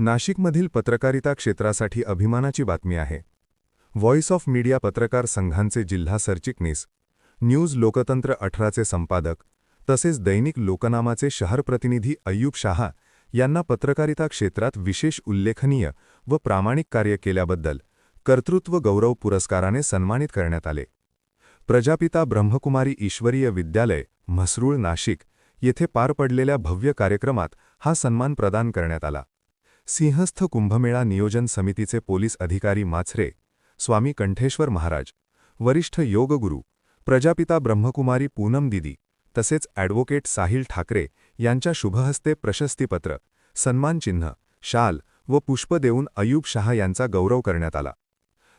नाशिकमधील पत्रकारिता क्षेत्रासाठी अभिमानाची बातमी आहे. व्हॉइस ऑफ मीडिया पत्रकार संघांचे जिल्हा सरचिटणीस न्यूज लोकतंत्र अठराचे संपादक तसेच दैनिक लोकनामाचे शहर प्रतिनिधी अय्यूब शहा यांना पत्रकारिता क्षेत्रात विशेष उल्लेखनीय व प्रामाणिक कार्य केल्याबद्दल कर्तृत्व गौरव पुरस्काराने सन्मानित करण्यात आले. प्रजापिता ब्रह्मकुमारी ईश्वरीय विद्यालय म्हसरूळ नाशिक येथे पार पडलेल्या भव्य कार्यक्रमात हा सन्मान प्रदान करण्यात आला. सिंहस्थ कुंभमेळा नियोजन समितीचे पोलीस अधिकारी माछरे स्वामी कंठेश्वर महाराज वरिष्ठ योगगुरू प्रजापिता ब्रह्मकुमारी पूनम दिदी तसेच ॲडव्होकेट साहिल ठाकरे यांच्या शुभहस्ते प्रशस्तीपत्र सन्मानचिन्ह शाल व पुष्प देऊन अयूब शहा यांचा गौरव करण्यात आला.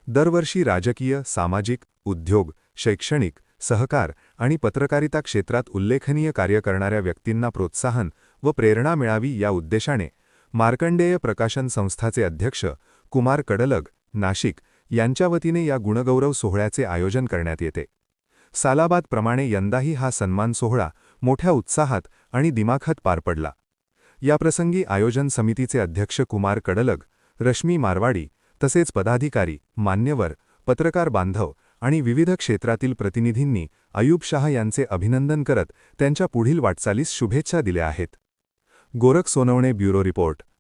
दरवर्षी राजकीय सामाजिक उद्योग शैक्षणिक सहकार आणि पत्रकारिता क्षेत्रात उल्लेखनीय कार्य करणाऱ्या व्यक्तींना प्रोत्साहन व प्रेरणा मिळावी या उद्देशाने मार्कंडेय प्रकाशन संस्थाचे अध्यक्ष कुमार कडलग नाशिक यांच्या वतीने या गुणगौरव सोहळ्याचे आयोजन करण्यात येते. सालाबादप्रमाणे यंदाही हा सन्मान सोहळा मोठ्या उत्साहात आणि दिमाखात पार पडला. याप्रसंगी आयोजन समितीचे अध्यक्ष कुमार कडलग रश्मी मारवाडी तसेच पदाधिकारी मान्यवर पत्रकार बांधव आणि विविध क्षेत्रातील प्रतिनिधींनी अयूब शाह यांचे अभिनंदन करत त्यांच्या पुढील वाटचालीस शुभेच्छा दिल्या आहेत. Gorakh Sonawane bureau report.